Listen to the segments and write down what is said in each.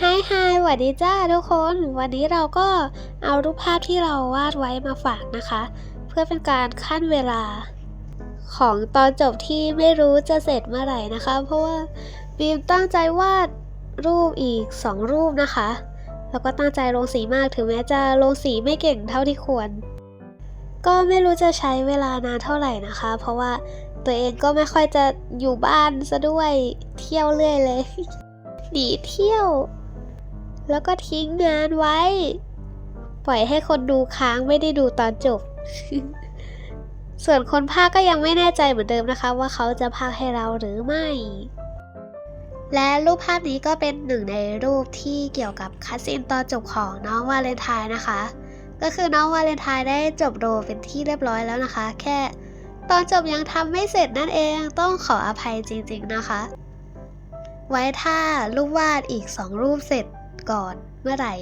ไฮไฮสวัสดีจ้าทุกคน วันนี้เราก็เอารูปภาพที่เราวาดไว้มาฝากนะคะ เพื่อเป็นการขั้นเวลา ของตอนจบที่ไม่รู้จะเสร็จเมื่อไหร่นะคะ เพราะว่าบีมตั้งใจวาดรูปอีก 2 รูปนะคะ แล้วก็ตั้งใจลงสีมากถึงแม้จะลงสีไม่เก่งเท่าที่ควร ก็ไม่รู้จะใช้เวลานานเท่าไหร่นะคะ เพราะว่าตัวเองก็ไม่ค่อยจะอยู่บ้านซะด้วยเที่ยวเรื่อยเลยหนีเที่ยว แล้วก็ทิ้งงานไว้ ปล่อยให้คนดูค้างไม่ได้ดูตอนจบ ส่วนคนภาคก็ยังไม่แน่ใจเหมือนเดิมนะคะ ว่าเขาจะภาคให้เราหรือไม่ และรูปภาพนี้ก็เป็นหนึ่งในรูปที่เกี่ยวกับคัสซีนตอนจบของน้องวาเลนไทน์นะคะ ก็คือน้องวาเลนไทน์ได้จบโรเป็นที่เรียบร้อยแล้วนะคะ แค่ตอนจบยังทำไม่เสร็จนั่นเองต้องขออภัยจริงๆนะคะ ไว้ถ้ารูปวาดอีก 2 รูปเสร็จ ก่อนเมื่อไหร่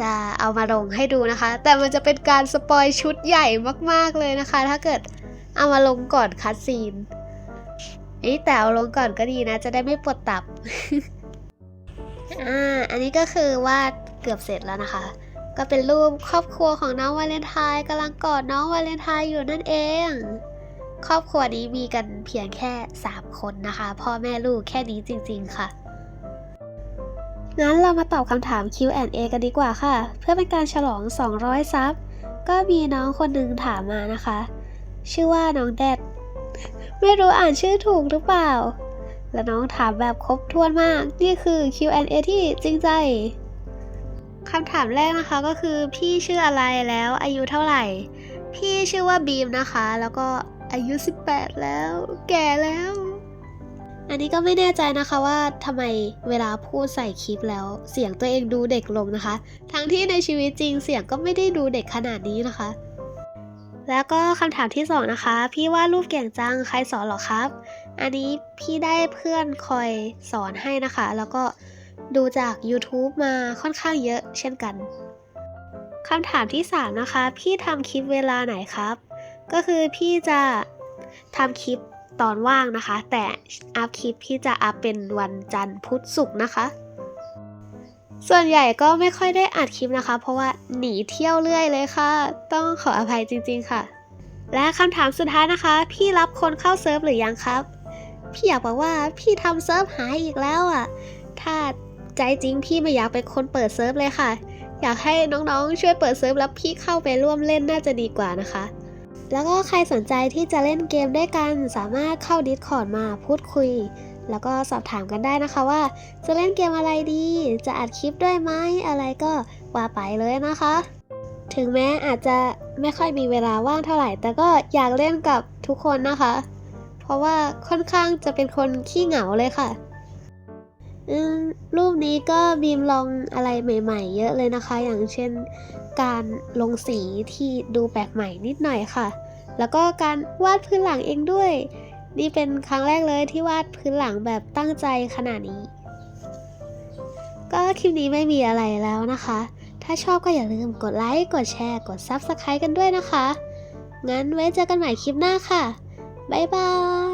จะเอามาลงให้ดูนะคะ แต่มันจะเป็นการสปอยชุดใหญ่มากๆเลยนะคะ ถ้าเกิดเอามาลงก่อนคัดซีนเอ้ยแต่เอาลงก่อนก็ดีนะ จะได้ไม่ปวดตับอ่าอันนี้ก็คือวาดเกือบเสร็จแล้วนะคะ ก็เป็นรูปครอบครัวของน้องวาเลนไทน์กำลังกอดน้องวาเลนไทน์อยู่นั่นเอง ครอบครัวนี้มีกันเพียงแค่ 3 คนนะคะ พ่อแม่ลูกแค่นี้จริง ๆ ค่ะ งั้นเรามาตอบคำถาม Q&A กันดีกว่าค่ะ เพื่อเป็นการฉลอง 200 ซับ ก็มีน้องคนหนึ่งถามมานะคะ ชื่อว่าน้องแดด ไม่รู้อ่านชื่อถูกหรือเปล่า และน้องถามแบบครบถ้วนมาก นี่คือ Q&A ที่จริงใจคำถามแรกนะคะก็คือพี่ชื่ออะไรแล้วอายุเท่าไหร่ พี่ชื่อว่าบีมนะคะ แล้วก็อายุ 18 แล้ว แก่แล้ว อันนี้ก็ไม่แน่ใจนะคะว่าทำไมเวลาพูดใส่คลิปแล้ว เสียงตัวเองดูเด็กลงนะคะ ทั้งที่ในชีวิตจริงเสียงก็ไม่ได้ดูเด็กขนาดนี้นะคะ แล้วก็คำถามที่สองนะคะ พี่ว่าดรูปเก่งจังใครสอนหรอครับ อันนี้พี่ได้เพื่อนคอยสอนให้นะคะ แล้วก็ดูจาก YouTube มาค่อนข้างเยอะเช่นกันคำถามที่สามนะคะ พี่ทำคลิปเวลาไหนครับ ก็คือพี่จะทำคลิป ตอนว่างนะคะ แต่อัพคลิปพี่จะอัพเป็นวันจันทร์พุธศุกร์นะคะ ส่วนใหญ่ก็ไม่ค่อยได้อัดคลิปนะคะ เพราะว่าหนีเที่ยวเรื่อยเลยค่ะ ต้องขออภัยจริงๆค่ะ และคำถามสุดท้ายนะคะ พี่รับคนเข้าเซิร์ฟหรือยังครับ พี่อยากบอกว่าพี่ทำเซิร์ฟหายอีกแล้วอะ ถ้าใจจริงพี่ไม่อยากเป็นคนเปิดเซิร์ฟเลยค่ะ อยากให้น้องๆ ช่วยเปิดเซิร์ฟแล้วพี่เข้าไปร่วมเล่นน่าจะดีกว่านะคะ แล้วก็ใครสนใจที่จะเล่นเกมด้วยกันสามารถเข้า Discord มาพูดคุย แล้วก็สอบถามกันได้นะคะว่า จะเล่นเกมอะไรดี จะอัดคลิปด้วยไหมอะไรก็ว่าไปเลยนะคะ ถึงแม้อาจจะไม่ค่อยมีเวลาว่างเท่าไหร่ แต่ก็อยากเล่นกับทุกคนนะคะ เพราะว่าค่อนข้างจะเป็นคนขี้เหงาเลยค่ะรูปนี้ก็บีมลองอะไรใหม่ ๆ เยอะเลยนะคะ อย่างเช่น การลงสีที่ดูแปลกใหม่นิดหน่อยค่ะ แล้วก็การวาดพื้นหลังเองด้วย นี่เป็นครั้งแรกเลยที่วาดพื้นหลังแบบตั้งใจขนาดนี้ ก็คลิปนี้ไม่มีอะไรแล้วนะคะ ถ้าชอบก็อย่าลืมกดไลค์ กดแชร์ กด Subscribe กันด้วยนะคะ งั้นไว้เจอกันใหม่คลิปหน้าค่ะ บ๊ายบาย